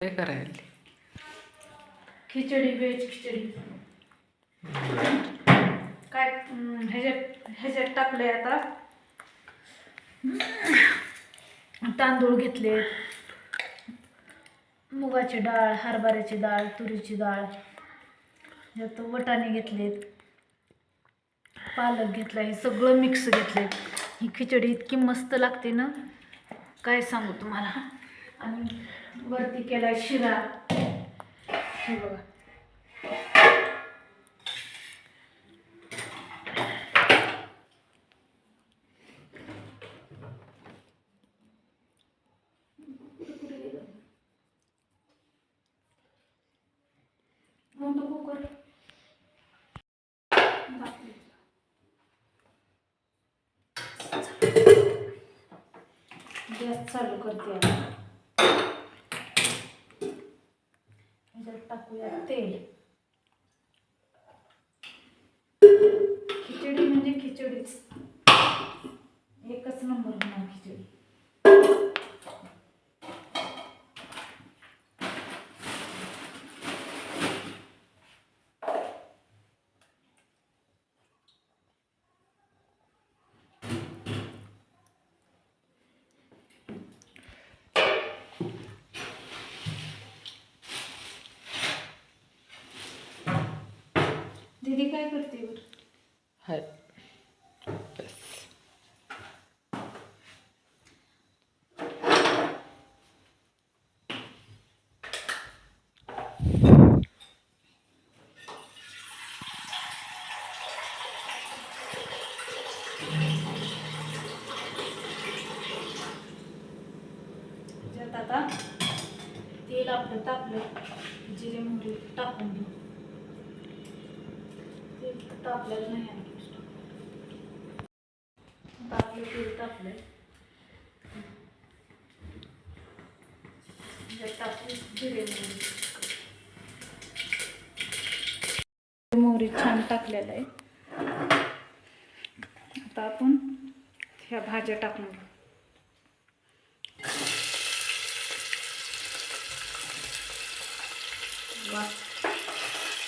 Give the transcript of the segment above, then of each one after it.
काय करायला खिचडी व्हेज खिचडी. काय अं, ह्याच्यात ह्याच्यात टाकले आता. तांदूळ घेतले मुगाची डाळ हरभऱ्याची डाळ तुरीची डाळ. ह्यात वटाणे घेतलेत. पालक घेतला हे सगळं मिक्स घेतले ही खिचडी इतकी मस्त लागते ना. काय सांगू तुम्हाला? आणि वरती केलाय शिरा हे बघा मोठं कुकर बापरे. गॅस चालू करते त्याच्यात टाकूया तेल. खिचडी म्हणजे खिचडीच एकच नंबर होणार खिचडी दीदी काय करते बरं? हाय. बस आता तेल आपलं तापलं जिरे मोहरी टाकून घेऊ. तेल तापलेलं नाही आणखी आता आपलं तेल तापलं मोहरी छान टाकलेलं आहे. आता आपण ह्या भाज्या घेऊ वा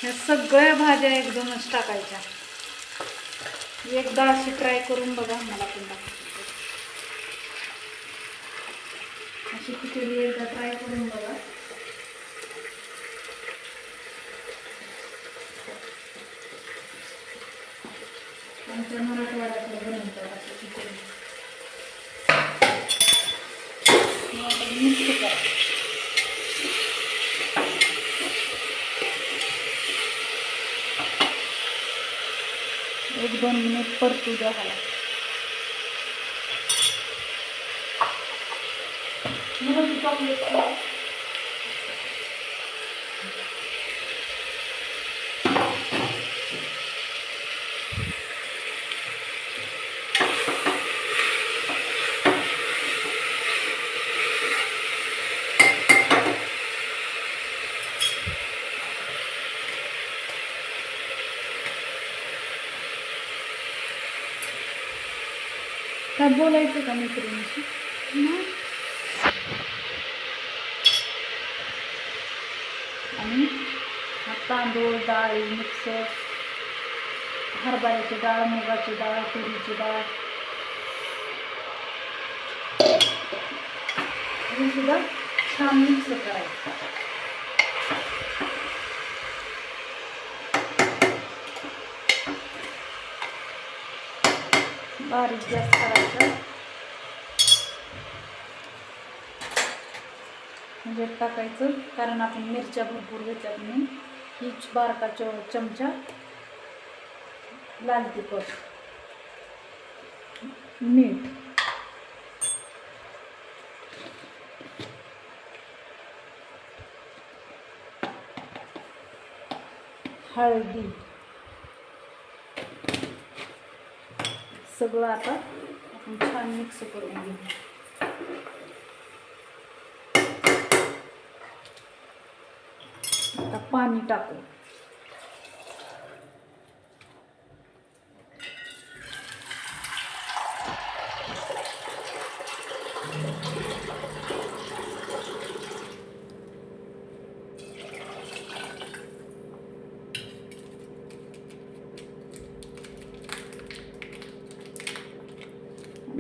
ह्या सगळ्या भाज्या एकदमच टाकायच्या. एकदा अशी ट्राय करून बघा मला पण अशी खिचडी एकदा ट्राय करून बघा. आमच्या मराठवाड्यातलं बनवतात अशी खिचडी मिक्स करा. एक दोन मिनिट परतू द्या ह्याला चॉकलेट काय बोलायचं का मैत्रिणीशी. आणि तांदूळ डाळ मिक्स हरभऱ्याची डाळ मुगाची डाळ तुरीची डाळ. हे सुद्धा छान मिक्स करायचं. बारीक गॅस करायचं. म्हणजे टाकायचं कारण आपण मिरच्या भरपूर घेतल्या म्हणून. हीच बारका चमचा लाल तिखट मीठ. हळदी. सगळं आता आपण छान मिक्स करून घेऊ. आता पाणी टाकू.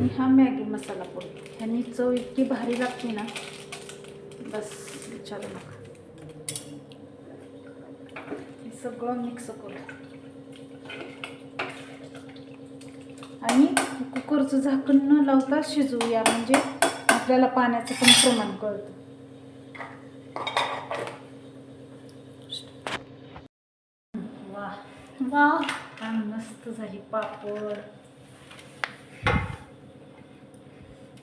आणि हा मॅगी मसाला पोळी ह्यानी चव इतकी भारी लागते ना. बस विचारू नका. हे सगळं मिक्स करू. आणि कुकरचं झाकण न लावता शिजवूया म्हणजे आपल्याला पाण्याचं पण प्रमाण कळतं. वा वा मस्त झाली पापड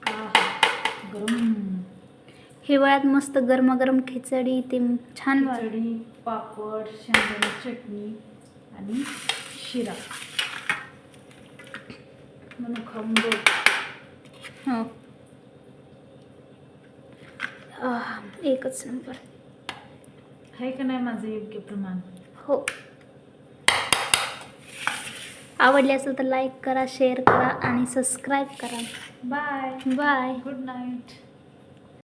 आहा, हिवाळ्यात मस्त गरमागरम खिचडी ते छान खिचडी पापड शेंगदाणे चटणी आणि शिरा. म्हणून खाऊन हो. एकच नंबर. आहे का नाही माझं योग्य प्रमाण? हो. आवडली असेल तर लाईक करा शेअर करा आणि सबस्क्राईब करा. Bye bye good night